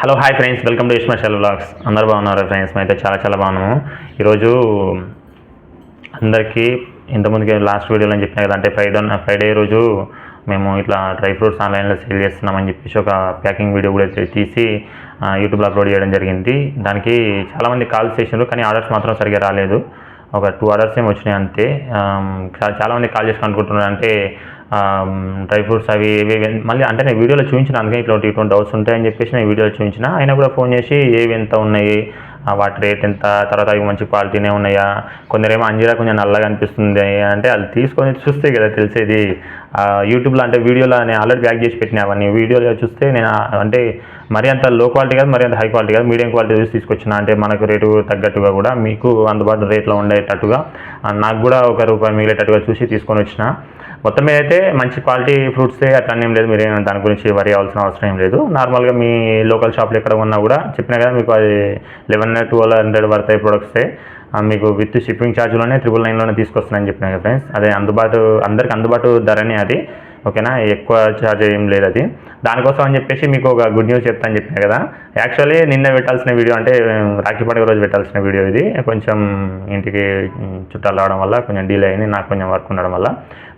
Hello hi friends welcome to ఇస్మాషల్ blogs అందరూ బాగున్నారు friends అయితే చాలా చాలా బాగున్నాము. ఈరోజు అందరికీ ఇంతకుముందుకి లాస్ట్ వీడియోలో అని చెప్పిన కదా అంటే ఫ్రైడే ఫ్రైడే రోజు మేము ఇట్లా డ్రై ఫ్రూట్స్ ఆన్లైన్లో సేల్ చేస్తున్నామని చెప్పేసి ఒక ప్యాకింగ్ వీడియో కూడా తీసి యూట్యూబ్లో అప్లోడ్ చేయడం జరిగింది. దానికి చాలామంది కాల్స్ చేసినారు కానీ ఆర్డర్స్ మాత్రం సరిగ్గా రాలేదు. ఒక టూ ఆర్డర్స్ ఏమి వచ్చినాయి అంతే. చాలామంది కాల్ చేసి అనుకుంటున్నారు అంటే డ్రై ఫ్రూట్స్ అవి ఇవి మళ్ళీ అంటే నేను వీడియోలో చూపించిన అందుకని ఇట్లా ఇటువంటి డౌట్స్ ఉంటాయని చెప్పేసి నేను వీడియోలో చూపించిన. అయినా కూడా ఫోన్ చేసి ఏవి ఎంత ఉన్నాయి వాటి రేట్ ఎంత తర్వాత అవి మంచి క్వాలిటీనే ఉన్నాయా? కొందరేమో అంజీరా కొంచెం నల్లగా అనిపిస్తుంది అంటే అది తీసుకొని చూస్తే కదా తెలిసేది. యూట్యూబ్లో అంటే వీడియోలో నేను ఆల్రెడీ బ్యాక్ చేసి పెట్టిన అవన్నీ. వీడియోలో చూస్తే నేను అంటే మరీ అంత లో క్వాలిటీ కాదు మరీ అంత హై క్వాలిటీ కాదు మీడియం క్వాలిటీ చూసి తీసుకొచ్చిన. అంటే మనకు రేటు తగ్గట్టుగా కూడా మీకు అందుబాటు రేట్లో ఉండేటట్టుగా. నాకు కూడా ఒక రూపాయి మిగిలేటట్టుగా చూసి తీసుకొని వచ్చిన. మొత్తం మీద అయితే మంచి క్వాలిటీ ఫ్రూట్సే అట్లా ఏం లేదు. మీరు దాని గురించి వరి అవ్వాల్సిన అవసరం ఏం లేదు. నార్మల్గా మీ లోకల్ షాప్లో ఎక్కడ ఉన్నా కూడా చెప్పినా కదా మీకు అది లెవెన్ ట్వెల్వ్ హండ్రెడ్ పడతాయి ప్రొడక్ట్సే మీకు విత్ షిప్పింగ్ ఛార్జ్లోనే త్రిబుల్ నైన్లోనే తీసుకొస్తున్నాయని చెప్పినా ఫ్రెండ్స్ అదే అందుబాటు అందరికి అందుబాటు ధరనే అది. ఓకేనా? ఎక్కువ ఛార్జ్ ఏం లేదు అది. దానికోసం అని చెప్పేసి మీకు ఒక గుడ్ న్యూస్ చెప్తాను చెప్పిన కదా. యాక్చువల్లీ నిన్న పెట్టాల్సిన వీడియో అంటే రాఖీ పండుగ రోజు పెట్టాల్సిన వీడియో ఇది. కొంచెం ఇంటికి చుట్టాలు రావడం వల్ల కొంచెం డీలే అయింది. నాకు కొంచెం వర్క్ ఉండడం వల్ల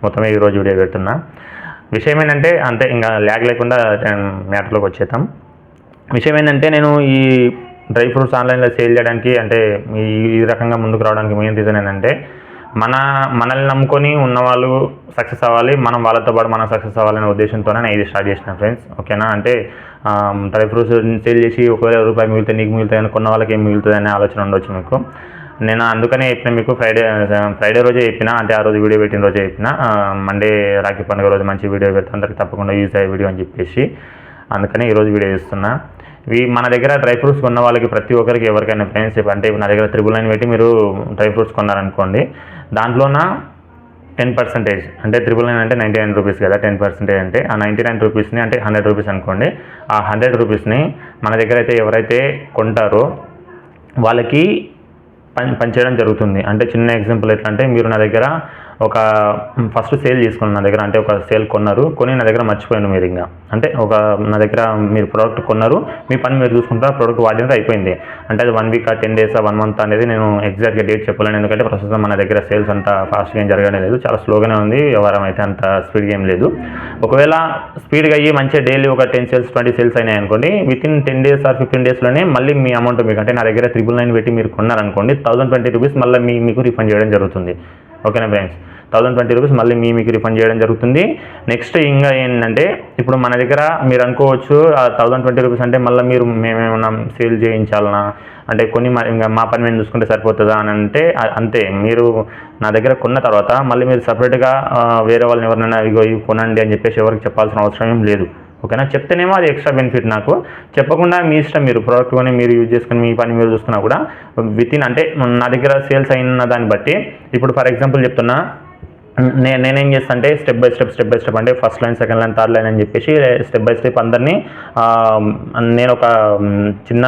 మొత్తమే ఈ రోజు వీడియో పెడుతున్నా. విషయం ఏంటంటే అంతే ఇంకా ల్యాగ్ లేకుండా మ్యాటర్లోకి వచ్చేద్దాం. విషయం ఏంటంటే నేను ఈ డ్రై ఫ్రూట్స్ ఆన్లైన్లో సేల్ చేయడానికి అంటే ఈ ఈ రకంగా ముందుకు రావడానికి మెయిన్ రీజన్ ఏంటంటే మన మనల్ని నమ్ముకొని ఉన్నవాళ్ళు సక్సెస్ అవ్వాలి మనం వాళ్ళతో పాటు మనం సక్సెస్ అవ్వాలనే ఉద్దేశంతోనే నేను ఇది స్టార్ట్ చేసిన ఫ్రెండ్స్. ఓకేనా? అంటే డ్రై ఫ్రూట్స్ సేల్ చేసి ఒకవేళ రూపాయి మిగిలితే నీకు మిగులుతాయి అనుకున్న వాళ్ళకి ఏం మిగులుతుంది అనే ఆలోచన ఉండొచ్చు మీకు. నేను అందుకనే చెప్పిన మీకు ఫ్రైడే ఫ్రైడే రోజే చెప్పిన అంటే ఆ రోజు వీడియో పెట్టిన రోజే చెప్పిన. మండే రాఖీ పండుగ రోజు మంచి వీడియో పెడితే అందరికి తప్పకుండా యూజ్ అయ్యే వీడియో అని చెప్పేసి అందుకనే ఈరోజు వీడియో చేస్తున్నా. ఇవి మన దగ్గర డ్రై ఫ్రూట్స్ కొన్న వాళ్ళకి ప్రతి ఒక్కరికి ఎవరికైనా ఫ్రెండ్స్ అంటే నా దగ్గర త్రిబుల్ నైన్ పెట్టి మీరు డ్రై ఫ్రూట్స్ కొన్నారనుకోండి దాంట్లోన టెన్ పర్సెంటేజ్ అంటే త్రిబుల్ నైన్ అంటే నైంటీ నైన్ రూపీస్ కదా టెన్ పర్సెంటేజ్ అంటే ఆ నైంటీ నైన్ రూపీస్ని అంటే హండ్రెడ్ రూపీస్ అనుకోండి ఆ హండ్రెడ్ రూపీస్ని మన దగ్గర అయితే ఎవరైతే కొంటారో వాళ్ళకి పని పనిచేయడం జరుగుతుంది. అంటే చిన్న ఎగ్జాంపుల్ ఎట్లా అంటే మీరు నా దగ్గర ఒక ఫస్ట్ సేల్ తీసుకున్నాను నా దగ్గర. అంటే ఒక సేల్ కొన్నారు. కొని నా దగ్గర మర్చిపోయాను మీరు ఇంకా. అంటే ఒక నా దగ్గర మీరు ప్రోడక్ట్ కొన్నారు. మీ పని మీరు చూసుకుంటారు ప్రోడక్ట్ వాడినది అయిపోయింది. అంటే అది one week ten days one month అనేది నేను ఎగ్జాక్ట్గా డేట్ చెప్పలేను. ఎందుకంటే ప్రస్తుతం మన దగ్గర సేల్స్ అంత ఫాస్ట్గా ఏం జరగడం లేదు. చాలా స్లోగానే ఉంది. వ్యవహారం అయితే అంత స్పీడ్గా ఏం లేదు. ఒకవేళ స్పీడ్గా అయ్యి మంచిగా డైలీ ఒక టెన్ సేల్స్ ట్వంటీ సేల్స్ అయినాయి అనుకోండి with in ten days or fifteen డేస్లోనే మళ్ళీ మీ అమౌంట్ మీకు అంటే నా దగ్గర త్రిబుల్ నైన్ పెట్టి మీరు కొన్నారనుకోండి థౌసండ్ ట్వంటీ రూపీస్ మళ్ళీ మీ మీకు రిఫండ్ చేయడం జరుగుతుంది. ఓకేనా ఫ్రెండ్స్? థౌసండ్ ట్వంటీ రూపీస్ మళ్ళీ మీ మీకు రిఫండ్ చేయడం జరుగుతుంది. నెక్స్ట్ ఇంకా ఏంటంటే ఇప్పుడు మన దగ్గర మీరు అనుకోవచ్చు ఆ థౌసండ్ ట్వంటీ రూపీస్ అంటే మళ్ళీ మీరు మేమేమన్నా సేల్ చేయించాలనా? అంటే కొన్ని ఇంకా మా పని మేము చూసుకుంటే సరిపోతుందా అని అంటే అంతే. మీరు నా దగ్గర కొన్న తర్వాత మళ్ళీ మీరు సపరేట్గా వేరే వాళ్ళని ఎవరినైనా ఇగో ఇవి కొనండి అని చెప్పేసి ఎవరికి చెప్పాల్సిన అవసరం ఏం లేదు. ఓకేనా? చెప్తేనేమో అది ఎక్స్ట్రా బెనిఫిట్ నాకు. చెప్పకుండా మీ ఇష్టం మీరు ప్రోడక్ట్ కొని మీరు యూజ్ చేసుకుని మీ పని మీరు చూసుకున్నా కూడా విత్ ఇన్ అంటే నా దగ్గర సేల్స్ అయిన దాన్ని బట్టి ఇప్పుడు ఫర్ ఎగ్జాంపుల్ చెప్తున్నా నేను నేనేం చేస్తా అంటే step by step step by step అంటే first line second line third line అని చెప్పేసి స్టెప్ బై స్టెప్ అందరినీ నేను ఒక చిన్న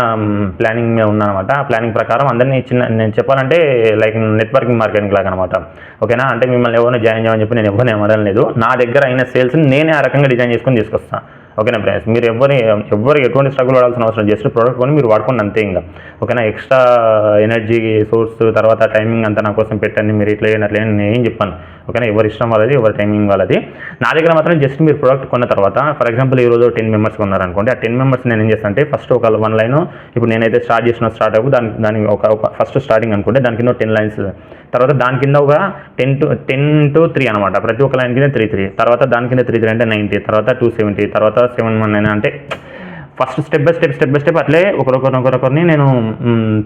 ప్లానింగ్ మీద ఉన్నానమాట అనమాట ఆ ప్లానింగ్ ప్రకారం అందరినీ చిన్న నేను చెప్పాలంటే లైక్ నెట్వర్కింగ్ మార్కెటింగ్ లాగా అనమాట ఓకేనా? అంటే మిమ్మల్ని ఎవరిని జాయిన్ చేయమని చెప్పి నేను ఎవరిని అడగడం లేదు. నా దగ్గర అయిన సేల్స్ని నేనే ఆ రకంగా డిజైన్ చేసుకొని తీసుకొస్తాను ఓకేనా ఫ్రెండ్స్? మీరు ఎవరి ఎవరు ఎటువంటి స్ట్రగుల్ పడాల్సిన అవసరం జస్ట్ ప్రోడక్ట్ కొని మీరు వాడుకోండి అంతే ఇంకా. ఓకేనా? ఎక్స్ట్రా ఎనర్జీ సోర్స్ తర్వాత టైమింగ్ అంతా నా కోసం పెట్టండి. మీరు ఇట్లా చేయండి అట్లా నేను ఏం చెప్పాను. ఓకేనా? ఎవరి ఇష్టం వాళ్ళది ఎవరి టైమింగ్ వాళ్ళది. నా దగ్గర మాత్రం జస్ట్ మీరు ప్రోడక్ట్ కొన్న తర్వాత ఫర్ ఎగ్జాంపుల్ ఈ రోజు టెన్ మెంబర్స్ ఉన్నారనుకోండి ఆ టెన్ మెంబర్స్ నేను ఏం చేస్తాను అంటే ఫస్ట్ ఒక వన్ లైన్ ఇప్పుడు నేనైతే స్టార్ట్ చేసిన స్టార్ట్ అవ్వు. దాని దాని ఒక ఒక ఫస్ట్ స్టార్టింగ్ అనుకుంటే దాని కింద టెన్ లైన్స్ తర్వాత దాని కింద ఒక ten to ten to three అనమాట ప్రతి ఒక్క లైన్ కింద త్రీ త్రీ తర్వాత దాని కింద త్రీ త్రీ అంటే నైంటీ తర్వాత టూ సెవెంటీ తర్వాత సెవెన్ వన్ నైన్ అంటే first step by step step by step అట్లే ఒకరొకరిని నేను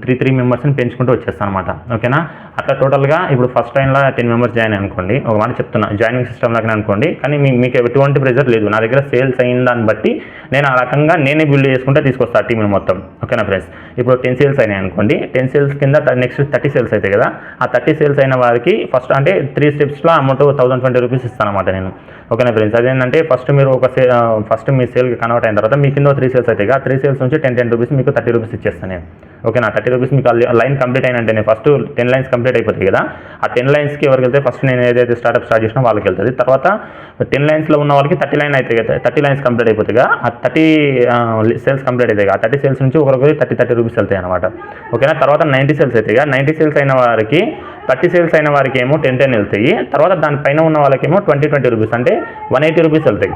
త్రీ త్రీ మెంబర్స్ని పెంచుకుంటూ వచ్చేస్తాను అనమాట ఓకేనా? అట్లా టోటల్గా ఇప్పుడు ఫస్ట్ టైంలో టెన్ మెంబర్స్ జాయిన్ అనుకోండి. ఒక మాట చెప్తున్నా జాయినింగ్ సిస్టమ్ లాగానే అనుకోండి. కానీ మీ మీకు ఎటువంటి ప్రెజర్ లేదు. నా దగ్గర సేల్స్ అయిన దాన్ని బట్టి నేను ఆ రకంగా నేనే బిల్డ్ చేసుకుంటే తీసుకొస్తాను టీంని మొత్తం. ఓకేనా ఫ్రెండ్స్ ఇప్పుడు టెన్ సేల్స్ అయినాయి అనుకోండి. టెన్ సేల్స్ కింద నెక్స్ట్ థర్టీ సేల్స్ అవుతాయి కదా? ఆ థర్టీ సేల్స్ అయిన వారికి ఫస్ట్ అంటే త్రీ స్టెప్స్లో అమౌంట్ థౌసండ్ ట్వంటీ రూపీస్ ఇస్తాను అనమాట నేను. ఓకేనా ఫ్రెండ్స్? అదేంటంటే ఫస్ట్ మీరు ఒక సే ఫస్ట్ మీ సేల్కి కన్వర్ట్ అయిన తర్వాత మీ కింద త్రీ సేల్స్ అయితే ఆ త్రీ సేల్స్ నుంచి టెన్ టెన్ రూపీస్ మీకు థర్టీ రూపీస్ ఇచ్చేస్తాను నేను. ఓకేనా థర్టీ రూపీస్ మీకు లైన్ కంప్లీట్ అయినంటే ఫస్ట్ టెన్ లైన్స్ కంప్లీట్ అయిపోతాయి కదా. ఆ టెన్ లైన్స్కి ఎవరికి వెళ్తే ఫస్ట్ నేను ఏదైతే స్టార్ట్అప్ స్టార్ట్ చేసినా వాళ్ళకి వెళ్తుంది. తర్వాత టెన్ లైన్స్లో ఉన్న వాళ్ళకి థర్టీ లైన్ అవుతాయి కదా థర్టీ లైన్స్ కంప్లీట్ అయిపోతాయి కదా. ఆ థర్టీ సేల్స్ కంప్లీట్ అవుతాయి ఆ థర్టీ సేల్స్ నుంచి ఒకరికి థర్టీ థర్టీ రూపీస్ వెళ్తాయి అనమాట ఓకేనా? తర్వాత నైంటీ సేల్స్ అవుతాయి కదా. నైంటీ సేల్స్ అయిన వారికి థర్టీ సేల్స్ అయిన వారికి ఏమో టెన్ టెన్ వెళ్తాయి. తర్వాత దానిపైన ఉన్న వాళ్ళకేమో ట్వంటీ ట్వంటీ రూపీస్ అంటే వన్ ఎయిటీ రూపీస్ వెళ్తాయి.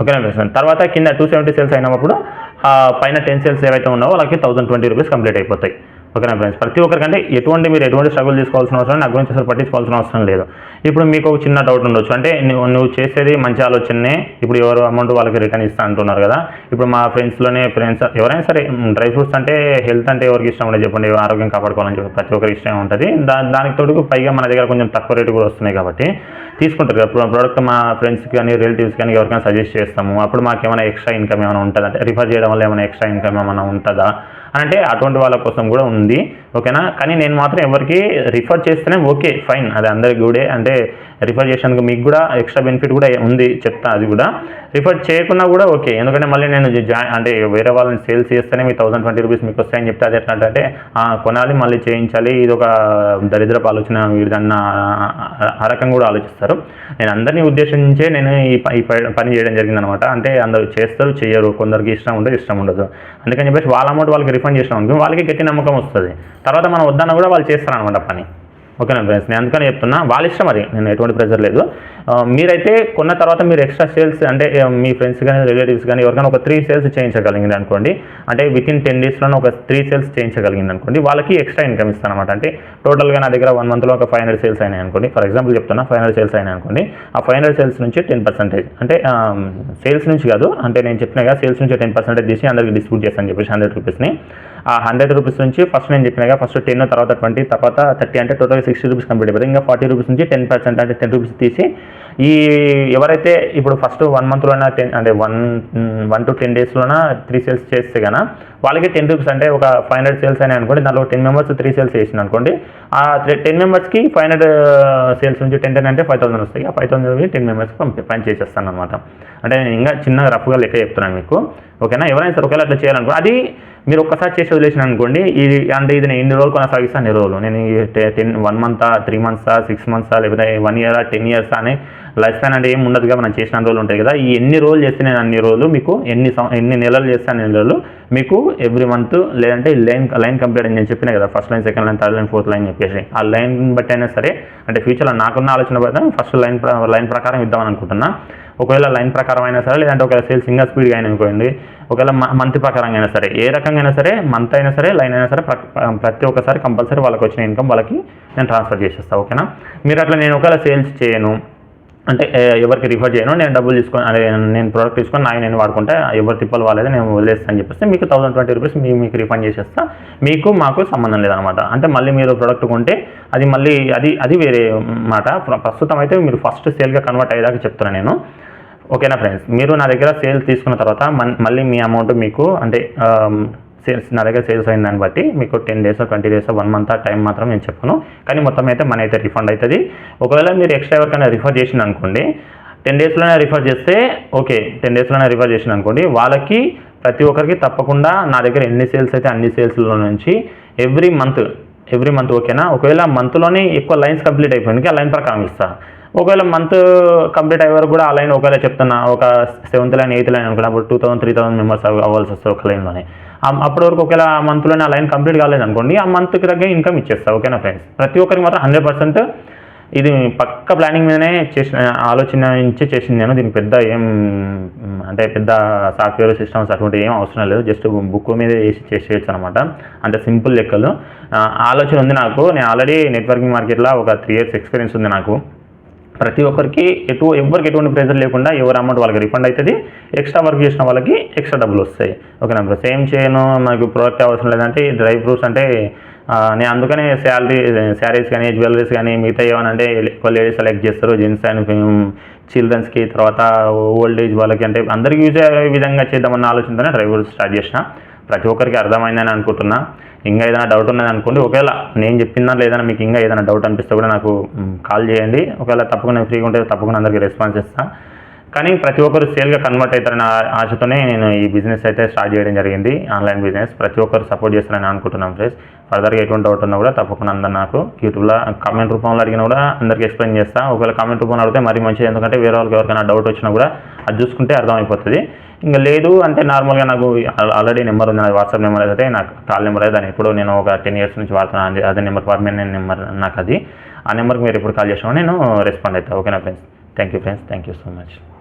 ఓకేనా తర్వాత కింద టూ సెవెంటీ సేల్స్ అయినప్పుడు పైన టెన్ సేల్స్ ఏవైతే ఉన్నావో వాళ్ళకి థౌసండ్ ట్వంటీ రూపీస్ కంప్లీట్ అయిపోతాయి. ఓకేనా ఫ్రెండ్స్ ప్రతి ఒక్కరికంటే ఎటువంటి మీరు ఎటువంటి స్ట్రగుల్ తీసుకోవాల్సిన అవసరం నా గురించి అసలు పట్టించుకోవాల్సిన అవసరం లేదు. ఇప్పుడు మీకు ఒక చిన్న డౌట్ ఉండొచ్చు. అంటే నువ్వు నువ్వు చేసేది మంచి ఆలోచననే ఇప్పుడు ఎవరు అమౌంట్ వాళ్ళకి రిటర్న్ ఇస్తా అంటున్నారు కదా. ఇప్పుడు మా ఫ్రెండ్స్లోనే ఫ్రెండ్స్ ఎవరైనా సరే డ్రై ఫ్రూట్స్ అంటే హెల్త్ అంటే ఎవరికి ఇష్టం ఉండదు చెప్పండి. ఆరోగ్యం కాపాడుకోవాలని చెప్పి ప్రతి ఒక్కరికి ఇష్టం ఉంటుంది. దా దానికి తోడు పైగా మన దగ్గర కొంచెం తక్కువ రేటు కూడా వస్తున్నాయి కాబట్టి తీసుకుంటారు కదా. ప్రోడక్ట్ మా ఫ్రెండ్స్కి కానీ రిలేటివ్స్ కానీ ఎవరికైనా సజెస్ట్ చేస్తాము. అప్పుడు మాకు ఏమైనా ఎక్స్ట్రా ఇన్కమ్ ఏమైనా ఉంటుందా? అంటే రిఫర్ చేయడం వల్ల ఏమైనా ఎక్స్ట్రా ఇన్కమ్ ఏమైనా ఉంటుందా? అంటే అటువంటి వాళ్ళ కోసం కూడా ఉంది. ఓకేనా? కానీ నేను మాత్రం ఎవరికి రిఫర్ చేస్తేనే ఓకే ఫైన్ అది అందరికి కూడా అంటే రిఫర్ చేసినందుకు మీకు కూడా ఎక్స్ట్రా బెనిఫిట్ కూడా ఉంది చెప్తా అది కూడా. రిఫర్ చేయకున్నా కూడా ఓకే. ఎందుకంటే మళ్ళీ నేను జాయిన్ అంటే వేరే వాళ్ళని సేల్స్ చేస్తేనే మీ థౌసండ్ ట్వంటీ రూపీస్ మీకు వస్తాయని చెప్తే అది ఎట్లా అంటే కొనాలి మళ్ళీ చేయించాలి ఇది ఒక దరిద్రపు ఆలోచన వీడిదన్న ఆ రకంగా కూడా ఆలోచిస్తారు. నేను అందరినీ ఉద్దేశించే నేను ఈ పని చేయడం జరిగింది అనమాట అంటే అందరూ చేస్తారు చేయరు. కొందరికి ఇష్టం ఉండదు ఇష్టం ఉండదు. అందుకని చెప్పేసి వాళ్ళ అమౌంట్ వాళ్ళకి రిఫండ్ చేసిన వాళ్ళకి గట్టి నమ్మకం వస్తుంది. తర్వాత మనం వద్దన్నా కూడా వాళ్ళు చేస్తారు అనమాట పని. ఓకేనా ఫ్రెండ్స్ నేను అందుకని చెప్తున్నా వాళ్ళ ఇష్టం మరి నేను ఎటువంటి ప్రెషర్ లేదు. మీరైతే కొన్న తర్వాత మీరు ఎక్స్ట్రా సేల్స్ అంటే మీ ఫ్రెండ్స్ కానీ రిలేటివ్స్ కానీ ఎవరికైనా ఒక త్రీ సేల్స్ చేయించగలిగింది అనుకోండి. అంటే విత్ ఇన్ టెన్ డేస్లో ఒక త్రీ సేల్స్ చేయించగలిగింది అనుకోండి. వాళ్ళకి ఎక్స్ట్రా ఇన్కమ్ ఇస్తాను అనమాట అంటే టోటల్గా నా దగ్గర వన్ మంత్లో ఒక ఫైవ్ హండ్రెడ్ సేల్స్ అయినాయి అనుకోండి. ఫర్ ఎగ్జాంపుల్ చెప్తున్నా ఫైవ్ హండ్రెడ్ సేల్స్ అయినాయి అనుకోండి. ఆ ఫైవ్ హండ్రెడ్ సేల్స్ నుంచి టెన్ పర్సెంటేజ్ అంటే సేల్స్ నుంచి కాదు అంటే నేను చెప్పిన సేల్స్ నుంచి టెన్ పర్సెంటేజ్ తీసి అందరికి డిస్ట్రిబ్యూట్ చేస్తాను చెప్పేసి హండ్రెడ్ రూపీస్ని ఆ హండ్రెడ్ రూపీస్ నుంచి ఫస్ట్ నేను చెప్పినగా ఫస్ట్ టెన్ తర్వాత ట్వంటీ తర్వాత థర్టీ అంటే టోటల్ సిక్స్టీ రూపీస్ కంప్లీట్ అయిపోతుంది. ఇంకా ఫార్టీ రూపీస్ నుంచి టెన్ పర్సెంట్ అంటే టెన్ రూపీస్ తీసి ఈ ఎవరైతే ఇప్పుడు ఫస్ట్ వన్ మంత్లోన టెన్ అంటే వన్ వన్ టు టెన్ డేస్లోన త్రీ సేల్స్ చేస్తే కనుక వాళ్ళకి టెన్ రూపీస్ అంటే ఒక ఫైవ్ హండ్రెడ్ సేల్స్ అని అనుకోండి. దాంట్లో టెన్ మెంబర్స్ త్రీ సేల్స్ చేసిన అనుకోండి. ఆ టెన్ మెంబర్స్కి ఫైవ్ హండ్రెడ్ సేల్స్ నుంచి టెన్ టెన్ అంటే ఫైవ్ థౌసండ్ వస్తాయి. ఆ ఫైవ్ థౌసండ్ టెన్ మెంబర్స్కి పంపి పని చేసేస్తాను అనమాట అంటే నేను ఇంకా చిన్న రఫ్గా లెక్క చెప్తున్నాను మీకు. ఓకేనా? ఎవరైనా సరే ఒకవేళ అట్లా చేయాలనుకో అది మీరు ఒక్కసారి చేసి వదిలేసిన అనుకోండి ఇది అంటే ఇది నేను ఎన్ని రోజులు కొనసాగిస్తాను ఎన్ని రోజులు. నేను టెన్ వన్ మంతా త్రీ మంత్సా సిక్స్ మంత్సా లేకపోతే వన్ ఇయరా టెన్ ఇయర్స్ అని లైఫ్ స్పాన్ అంటే ఏం ఉండదుగా మనం చేసిన రోజులు ఉంటాయి కదా. ఈ ఎన్ని రోజులు చేస్తే నేను అన్ని రోజులు మీకు ఎన్ని ఎన్ని నెలలు చేస్తాను ఎన్ని రోజులు మీకు ఎవ్రీ మంత్ లేదంటే లైన్ లైన్ కంప్లీట్ అని నేను చెప్పిన కదా first line second line third line fourth line చెప్పేసి. ఆ లైన్ బట్టి అయినా సరే అంటే ఫ్యూచర్లో నాకున్న ఆలోచన ప్రకారం ఫస్ట్ లైన్ లైన్ ప్రకారం ఇద్దామని అనుకుంటున్నా. ఒకవేళ లైన్ ప్రకారం అయినా సరే లేదంటే ఒకవేళ సేల్ సింగల్ స్పీడ్గా అయినా అనుకోండి ఒకవేళ మంత్ ప్రకారంగా అయినా సరే ఏ రకంగా అయినా సరే మంత్ అయినా సరే లైన్ అయినా సరే ప్ర- ప్రతి ఒక్కసారి కంపల్సరీ వాళ్ళకి వచ్చిన ఇన్కమ్ వాళ్ళకి నేను ట్రాన్స్ఫర్ చేసేస్తాను ఓకేనా? మీరు అట్లా నేను ఒకవేళ సేల్స్ చేయను అంటే ఎవరికి రిఫర్ చేయను నేను డబ్బులు తీసుకొని అదే నేను ప్రోడక్ట్ తీసుకొని నాకు నేను వాడుకుంటే ఎవరు తిప్పలు వాళ్ళేది నేను వదిలేస్తాను అని చెప్పేసి మీకు థౌసండ్ ట్వంటీ రూపీస్ మీ మీకు రిఫండ్ చేసేస్తా. మీకు మాకు సంబంధం లేదనమాట అంటే మళ్ళీ మీరు ప్రోడక్ట్ కొంటే అది మళ్ళీ అది అది వేరే మాట. ప్రస్తుతం అయితే మీరు ఫస్ట్ సేల్గా కన్వర్ట్ అయ్యేదాకా చెప్తున్నాను నేను. ఓకేనా ఫ్రెండ్స్? మీరు నా దగ్గర సేల్స్ తీసుకున్న తర్వాత మన్- మళ్ళీ మీ అమౌంట్ మీకు అంటే సేల్స్ నా దగ్గర సేల్స్ అయిన దాన్ని బట్టి మీకు ten days twenty days one month time మాత్రం నేను చెప్పను. కానీ మొత్తం అయితే మన అయితే రిఫండ్ అవుతుంది ఒకవేళ మీరు ఎక్స్ట్రా ఎవరికైనా రిఫర్ చేసిన అనుకోండి టెన్ డేస్లోనే రిఫర్ చేస్తే ఓకే టెన్ డేస్లోనే రిఫర్ చేసిన అనుకోండి వాళ్ళకి ప్రతి ఒక్కరికి తప్పకుండా నా దగ్గర ఎన్ని సేల్స్ అయితే అన్ని సేల్స్లో నుంచి ఎవ్రీ మంత్ ఎవ్రీ మంత్ ఓకేనా? ఒకవేళ మంత్లోనే ఎక్కువ లైన్స్ కంప్లీట్ అయిపోయింది ఆ లైన్ ప్రకారం ఇస్తాను ఒకవేళ మంత్ కంప్లీట్ అయ్యే వరకు కూడా ఆ లైన్ ఒకవేళ చెప్తున్నా ఒక సెవెంత్ లైన్ ఎయిత్ లైన్ అనుకున్నప్పుడు two thousand three thousand members అవ్వాల్సి వస్తుంది ఒక లైన్లోనే అప్పటి వరకు ఒకవేళ ఆ మంత్లోనే ఆ లైన్ కంప్లీట్ కాలేదు అనుకోండి ఆ మంత్కి తగ్గ ఇన్కమ్ ఇచ్చేస్తా ఓకేనా ఫ్రెండ్స్ ప్రతి ఒక్కరికి మాత్రం హండ్రెడ్ పర్సెంట్ ఇది పక్క ప్లానింగ్ మీదనే చేసిన ఆలోచన నుంచి చేసింది నేను. దీనికి పెద్ద ఏం అంటే పెద్ద సాఫ్ట్వేర్ సిస్టమ్స్ అటువంటి ఏం అవసరం లేదు. జస్ట్ బుక్ మీద వేసి చేసేయచ్చు అనమాట. అంటే సింపుల్ లెక్కలు. ఆలోచన ఉంది నాకు. నేను ఆల్రెడీ నెట్వర్కింగ్ మార్కెట్లో ఒక త్రీ ఇయర్స్ ఎక్స్పీరియన్స్ ఉంది నాకు. ప్రతి ఒక్కరికి ఎటు ఎవరికి ఎటువంటి ప్రెజర్ లేకుండా ఎవరు అమౌంట్ వాళ్ళకి రిఫండ్ అవుతుంది ఎక్స్ట్రా వర్క్ చేసిన వాళ్ళకి ఎక్స్ట్రా డబ్బులు వస్తాయి. ఓకేనా బ్రో సేమ్ చేయను నాకు ప్రోడక్ట్ అవసరం లేదంటే డ్రై ఫ్రూట్స్ అంటే నేను అందుకనే శాలరీ శారీస్ కానీ జ్యువెలరీస్ కానీ మిగతా ఏమనంటే ఎక్కువ లేడీస్ సెలెక్ట్ చేస్తారు జెంట్స్ అండ్ చిల్డ్రన్స్కి తర్వాత ఓల్డ్ ఏజ్ వాళ్ళకి అంటే అందరికీ యూజ్ అయ్యే విధంగా చేద్దామన్న ఆలోచనతోనే డ్రై ఫ్రూట్స్ స్టార్ట్ చేసిన. ప్రతి ఒక్కరికి అర్థమైందని అనుకుంటున్నా. ఇంకా ఏదైనా డౌట్ ఉన్నది అనుకోండి ఒకవేళ నేను చెప్పినా లేదన్నా మీకు ఇంకా ఏదైనా డౌట్ అనిపిస్తే కూడా నాకు కాల్ చేయండి. ఒకవేళ తప్పకుండా ఫ్రీగా ఉంటే తప్పకుండా అందరికీ రెస్పాన్స్ ఇస్తాను కానీ ప్రతి ఒక్కరు సేల్గా కన్వర్ట్ అవుతారని ఆశతోనే నేను ఈ బిజినెస్ అయితే స్టార్ట్ చేయడం జరిగింది. ఆన్లైన్ బిజినెస్ ప్రతి ఒక్కరు సపోర్ట్ చేస్తారని అనుకుంటున్నాం ఫ్రెండ్స్. ఫర్దర్గా ఎటువంటి డౌట్ ఉన్నా కూడా తప్పకుండా అందరు నాకు యూట్యూబ్లో కామెంట్ రూపంలో అడిగినా కూడా అందరికీ ఎక్స్ప్లెయిన్ చేస్తా. ఒకవేళ కామెంట్ రూపంలో అడిగితే మరీ మంచిది. ఎందుకంటే వేరే వాళ్ళకి ఎవరికైనా డౌట్ వచ్చినా కూడా అది చూసుకుంటే అర్థమైపోతుంది. ఇంకా లేదు అంటే నార్మల్గా నాకు ఆల్రెడీ నెంబర్ ఉంది. నా వాట్సాప్ నెంబర్ అయితే నాకు కాల్ నెంబర్ అయితే దాన్ని ఇప్పుడు నేను ఒక టెన్ ఇయర్స్ నుంచి వాడుతున్నాను అది- అదే నెంబర్ పర్మనెంట్ నెంబర్ నాకు అది. ఆ నెంబర్కి మీరు ఎప్పుడు కాల్ చేసినా నేను రెస్పాండ్ అవుతాను ఓకేనా friends thank you friends thank you so much